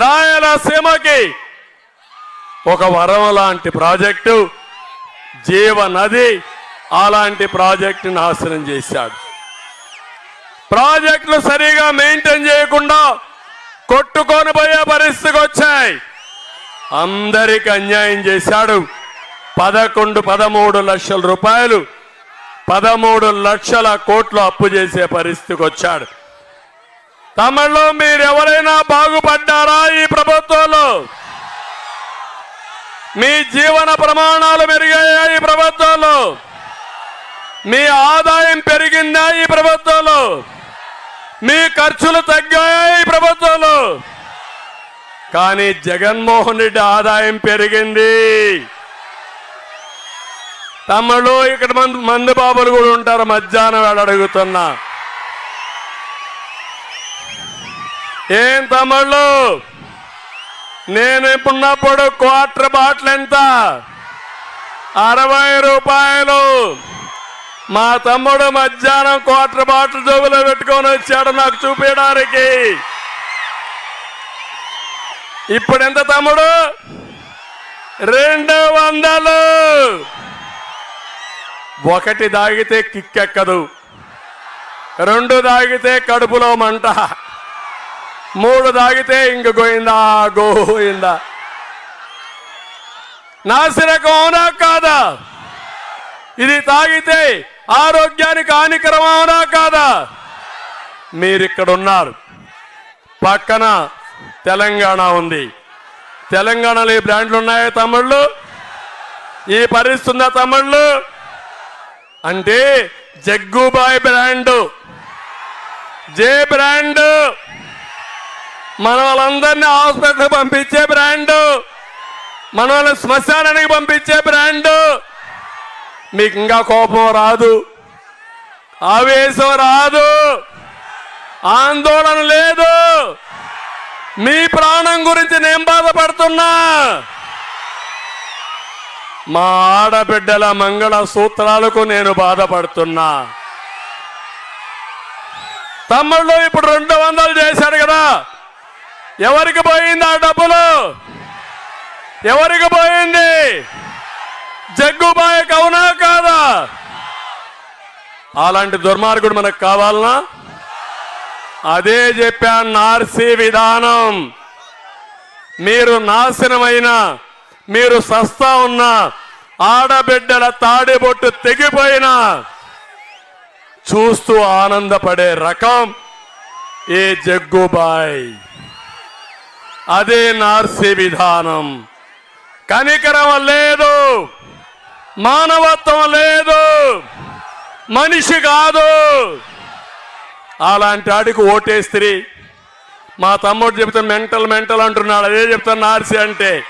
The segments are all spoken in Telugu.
రాయలసీమకి ఒక వరం లాంటి ప్రాజెక్టు జీవ నది అలాంటి ప్రాజెక్టు నాశనం చేశాడు. ప్రాజెక్టులు సరిగా మెయింటైన్ చేయకుండా కొట్టుకొని పోయే పరిస్థితికి వచ్చాయి. అందరికి అన్యాయం చేశాడు. పదకొండు పదమూడు లక్షల రూపాయలు పదమూడు లక్షల కోట్లు అప్పు చేసే పరిస్థితికి వచ్చాడు. తమిళలో మీరు ఎవరైనా బాగుపడ్డారా ఈ ప్రభుత్వంలో? మీ జీవన ప్రమాణాలు మెరుగాయా ఈ ప్రభుత్వంలో? మీ ఆదాయం పెరిగిందా ఈ ప్రభుత్వంలో? మీ ఖర్చులు తగ్గాయా ఈ ప్రభుత్వంలో? కానీ జగన్మోహన్ రెడ్డి ఆదాయం పెరిగింది. తమ్ముళ్ళు ఇక్కడ మందు మందు బాబులు కూడా ఉంటారు మధ్యాహ్నం వేళ అడుగుతున్నా. ఏం తమ్ముళ్ళు? నేను ఇప్పుడున్నప్పుడు క్వార్టర్ బాటిల్ ఎంత? అరవై రూపాయలు. మా తమ్ముడు మధ్యాహ్నం క్వార్టర్ బాటిల్ జోబులో పెట్టుకొని వచ్చాడు నాకు చూపించడానికి ఇప్పుడు ఎంత తమ్ముడు? రెండు వందలు. ఒకటి దాగితే కిక్కెక్కదు. రెండు దాగితే కడుపులో మంట. మూడు తాగితే ఇంక గోయిందా? గోయిందా? నాసిరకం అవునా కాదా? ఇది తాగితే ఆరోగ్యానికి హానికరం అవునా కాదా? మీరిక్కడ ఉన్నారు పక్కన తెలంగాణ ఉంది. తెలంగాణలో ఈ బ్రాండ్లు ఉన్నాయా తమ్ముళ్ళు? ఈ పరిస్థితి ఉందా తమ్ముళ్ళు? అంటే జగ్గుబాయ్ బ్రాండ్. జే బ్రాండ్. మన వాళ్ళందరినీ హాస్పిటల్కి పంపించే బ్రాండ్. మన వాళ్ళని శ్మశానానికి పంపించే బ్రాండ్. మీకు ఇంకా కోపం రాదు. ఆవేశం రాదు. ఆందోళన లేదు. మీ ప్రాణం గురించి నేను బాధపడుతున్నా. మా ఆడబిడ్డల మంగళ సూత్రాలకు నేను బాధపడుతున్నా. తమ్ముళ్ళు ఇప్పుడు రెండు వందలు చేశాడు కదా. ఎవరికి పోయింది ఆ డబ్బులు? ఎవరికి పోయింది? జగ్గుబాయ్ అవునా కాదా? అలాంటి దుర్మార్గుడు మనకు కావాలనా? అదే చెప్పాను నార్సీ విధానం. మీరు నాశనమైన మీరు సస్తా ఉన్న ఆడబిడ్డల తాడిబొట్టు తెగిపోయినా చూస్తూ ఆనందపడే రకం ఏ జగ్గుబాయ్. అదే నార్సీ విధానం. కనికరం లేదు మానవత్వం లేదు మనిషి కాదు. అలాంటి ఆడికి ఓటేస్త్రీ. మా తమ్ముడు చెప్తే మెంటల్ మెంటల్ అంటున్నాడు అదే చెప్తాను నార్సి అంటే.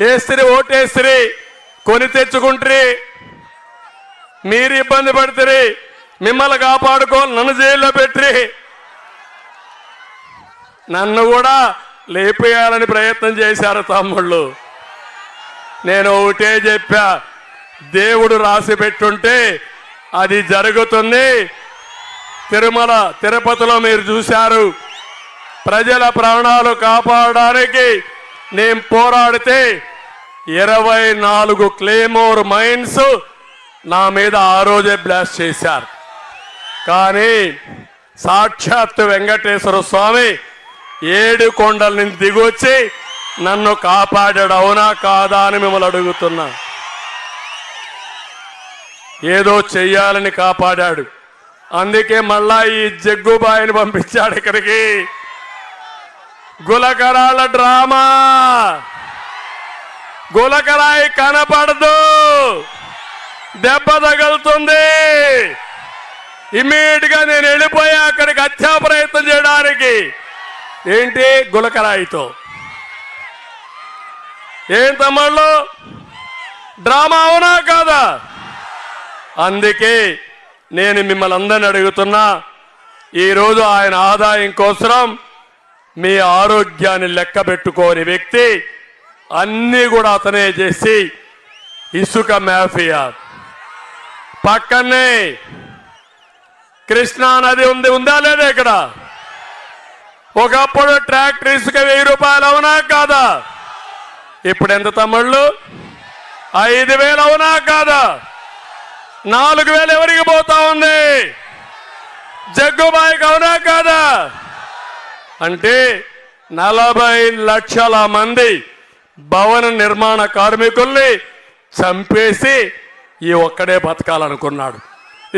ఏస్త్రీ ఓటేస్త్రీ కొని తెచ్చుకుంట్రీ. మీరు ఇబ్బంది పడితే మిమ్మల్ని కాపాడుకో నన్ను జైల్లో పెట్టి నన్ను కూడా లేపేయాలని ప్రయత్నం చేశారు తమ్ముళ్ళు. నేను ఒకటే చెప్పా దేవుడు రాసి పెట్టుంటే అది జరుగుతుంది. తిరుమల తిరుపతిలో మీరు చూశారు ప్రజల ప్రాణాలు కాపాడడానికి నేను పోరాడితే ఇరవై నాలుగు క్లేమోర్ మైన్స్ నా మీద ఆ రోజే బ్లాస్ట్ చేశారు. కానీ సాక్షాత్ వెంకటేశ్వర స్వామి ఏడు కొండల నుంచి దిగొచ్చి నన్ను కాపాడాడు అవునా కాదా అని మిమ్మల్ని అడుగుతున్నా. ఏదో చెయ్యాలని కాపాడాడు. అందుకే మళ్ళా ఈ జగ్గుబాయిని పంపించాడు ఇక్కడికి. గులకరాల డ్రామా. గులకరాయి కనపడదు. దెబ్బ తగులుతుంది. ఇమీడియట్గా నేను వెళ్ళిపోయా అక్కడికి హత్యా ప్రయత్నం చేయడానికి ఏంటి గులకరాయితో? ఏం తమ్ముళ్ళు? డ్రామా అవునా కాదా? అందుకే నేను మిమ్మల్ని అందరిని అడుగుతున్నా ఈరోజు ఆయన ఆదాయం కోసం మీ ఆరోగ్యాన్ని లెక్క పెట్టుకోని వ్యక్తి అన్నీ కూడా అతనే చేసి ఇసుక మాఫియా. పక్కనే కృష్ణా నది ఉంది ఉందా లేదా ఇక్కడ? ఒకప్పుడు ట్రాక్టర్ ఇసుక వెయ్యి రూపాయలు అవునా కాదా? ఇప్పుడు ఎంత తమ్ముళ్ళు? ఐదు వేలు అవునా కాదా? నాలుగు వేలు ఎవరికి పోతా ఉంది? జగ్గుబాయికి అవునా కాదా? అంటే నలభై లక్షల మంది భవన నిర్మాణ కార్మికుల్ని చంపేసి ఈ ఒక్కడే బతకాలనుకున్నాడు.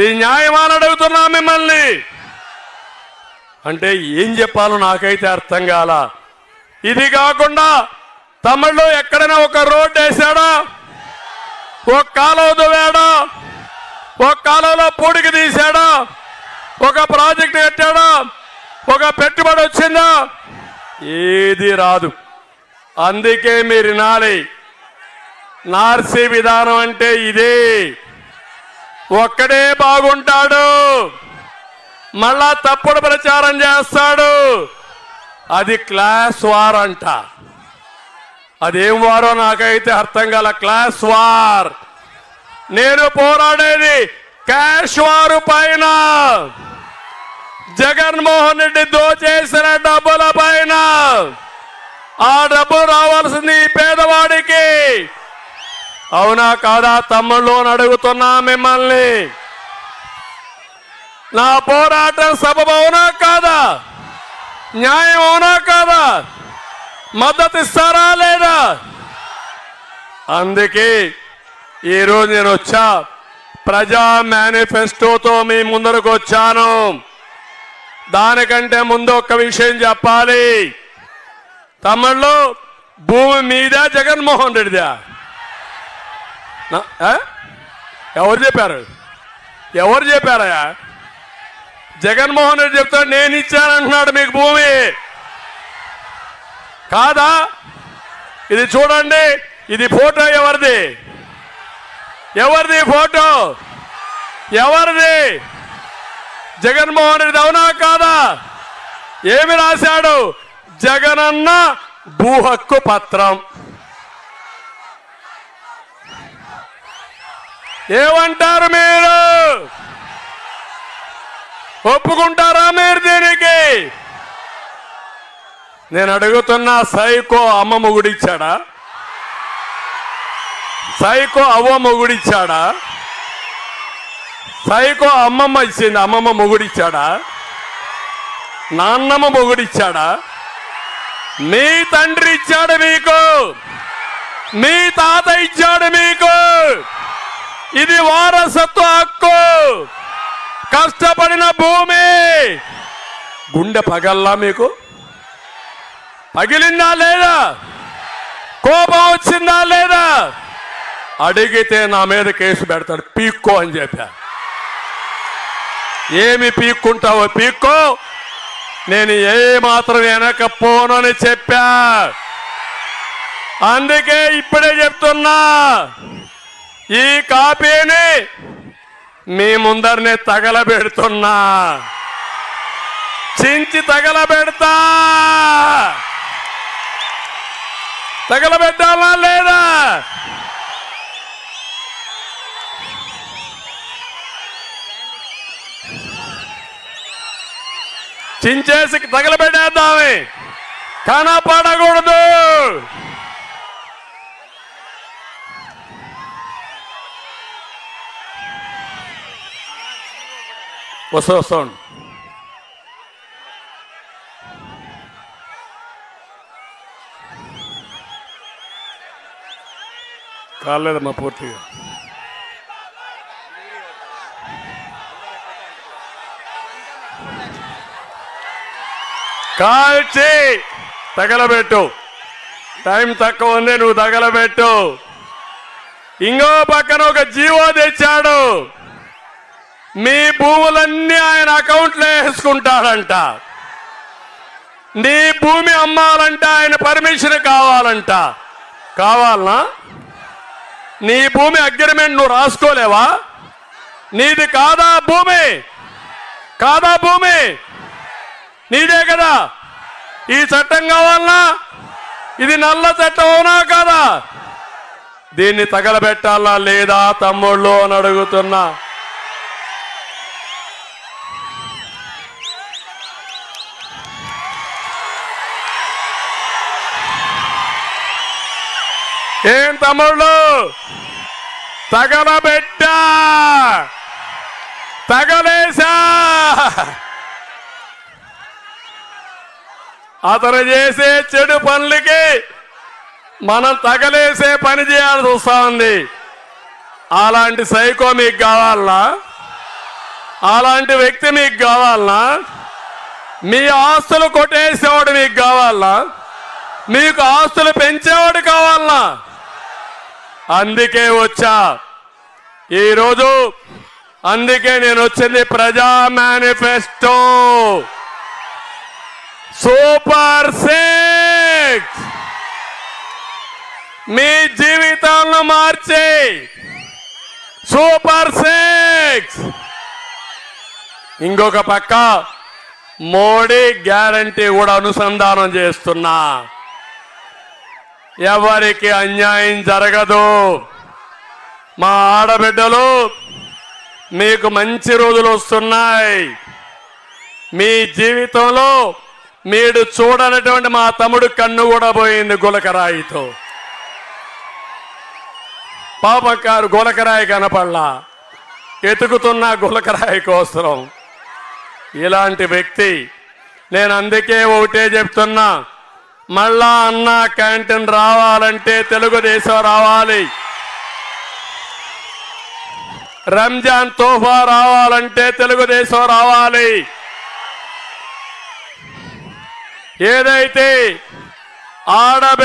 ఈ న్యాయమాన అడుగుతున్నా మిమ్మల్ని. అంటే ఏం చెప్పాలో నాకైతే అర్థం కాల. ఇది కాకుండా తమిళ్ళో ఎక్కడైనా ఒక రోడ్డు వేసాడా? ఒక కాలువ దువ్వాడా? ఒక కాలువలో పూడికి తీశాడా? ఒక ప్రాజెక్ట్ కట్టాడా? ఒక పెట్టుబడి వచ్చిందా? ఏది రాదు. అందుకే మీరు వినాలి. నార్సీ విధానం అంటే ఇదే. ఒక్కడే బాగుంటాడు. మళ్ళా తప్పుడు ప్రచారం చేస్తాడు. అది క్లాస్ వార్ అంట. అదేం వారో నాకైతే అర్థం కాల క్లాస్ వార్. నేను పోరాడేది క్యాష్ వారు పైన. జగన్మోహన్ రెడ్డి దోచేసిన డబ్బుల పైన. ఆ డబ్బు రావాల్సింది పేదవాడికి. అవునా కాదా? తమ్ముళ్ళు అని అడుగుతున్నా మిమ్మల్ని. నా పోరాటం సభ అవునా కాదా? న్యాయం అవునా కాదా? మద్దతు ఇస్తారా లేదా? అందుకే ఈరోజు నేను వచ్చా. ప్రజా మేనిఫెస్టోతో మీ ముందరకు వచ్చాను. దానికంటే ముందు ఒక్క విషయం చెప్పాలి. తమిళ్ళో భూమి మీద జగన్మోహన్ రెడ్డిదా. ఎవరు చెప్పారు? ఎవరు చెప్పారయా జగన్మోహన్ రెడ్డి చెప్తాడు నేను ఇచ్చానంటున్నాడు మీకు భూమి. కాదా? ఇది చూడండి ఇది ఫోటో ఎవరిది? ఎవరిది ఫోటో? ఎవరిది? జగన్మోహన్ రెడ్డి అవునా కాదా? ఏమి రాశాడు? జగనన్న భూ హక్కు పత్రం. ఏమంటారు మీరు? ఒప్పుకుంటారా మీరు దీనికి? నేను అడుగుతున్న సైకో అమ్మ మొగుడిచ్చాడా? సైకో అవ్వ మొగుడిచ్చాడా? సైకో అమ్మమ్మ ఇచ్చింది అమ్మమ్మ మొగుడిచ్చాడా? నాన్నమ్మ మొగుడిచ్చాడా? మీ తండ్రి ఇచ్చాడు మీకు. మీ తాత ఇచ్చాడు మీకు. ఇది వారసత్వ హక్కు. కష్టపడిన భూమి. గుండె పగల్లా మీకు? పగిలిందా లేదా? కోపం వచ్చిందా లేదా? అడిగితే నా మీద కేసు పెడతాడు. పీక్కో అని చెప్పా. ఏమి పీక్కుంటావో పీక్కో. నేను ఏ మాత్రం వెనకపోను అని చెప్పా. అందుకే ఇప్పుడే చెప్తున్నా. ఈ కాపీని మీ ముందరినే తగలబెడుతున్నా. చించి తగలబెడతా. తగలబెట్టాలా లేదా? చించేసి తగలబెట్టేద్దామే కనపడకూడదు వస్తా వస్తాను కాలేదమ్మా పూర్తిగా. కాల్చి తగలబెట్టు. టైం తక్కువ ఉంది నువ్వు తగలబెట్టు. ఇంకో పక్కన ఒక జీవో తెచ్చాడు. మీ భూములన్నీ ఆయన అకౌంట్లో వేసుకుంటారంట నీ భూమి అమ్మాలంట ఆయన పర్మిషన్ కావాలంట. కావాలనా? నీ భూమి అగ్రిమెంట్ నువ్వు రాసుకోలేవా? నీది కాదా భూమి? కాదా భూమి? నీదే కదా. ఈ చట్టం కావాలనా? ఇది నల్ల చట్టం అవునా కాదా? దీన్ని తగలబెట్టాలా లేదా తమ్ముళ్ళు అని అడుగుతున్నా. ఏం తమ్ముళ్ళు? తగలబెట్ట! తగలేసా అతను చేసే చెడు పనులకి మనం తగలేసే పని చేయాల్సి వస్తా ఉంది. అలాంటి సైకో మీకు కావాలనా? అలాంటి వ్యక్తి మీకు కావాలనా? మీ ఆస్తులు కొట్టేసేవాడు మీకు కావాలనా? మీకు ఆస్తులు పెంచేవాడు కావాలనా? అందుకే వచ్చా. ఈరోజు అందుకే నేను వచ్చింది ప్రజా మేనిఫెస్టో. Super six. మీ జీవితాలను మార్చే. Super six. ఇంకొక పక్క మోడీ గ్యారంటీ కూడా అనుసంధానం చేస్తున్నా. ఎవరికి అన్యాయం జరగదు. మా ఆడబిడ్డలు మీకు మంచి రోజులు వస్తున్నాయి. మీ జీవితంలో మీరు చూడనటువంటి మా తమ్ముడు కన్ను కూడా పోయింది గులకరాయితో. పాపకారు గులకరాయి కనపడలా. ఎతుకుతున్న గులకరాయి కోసం. ఇలాంటి వ్యక్తి నేను అందుకే ఒకటే చెప్తున్నా. మళ్ళా అన్న క్యాంటీన్ రావాలంటే తెలుగుదేశం రావాలి. రంజాన్ తోఫా రావాలంటే తెలుగుదేశం రావాలి. ఏదైతే ఆడబి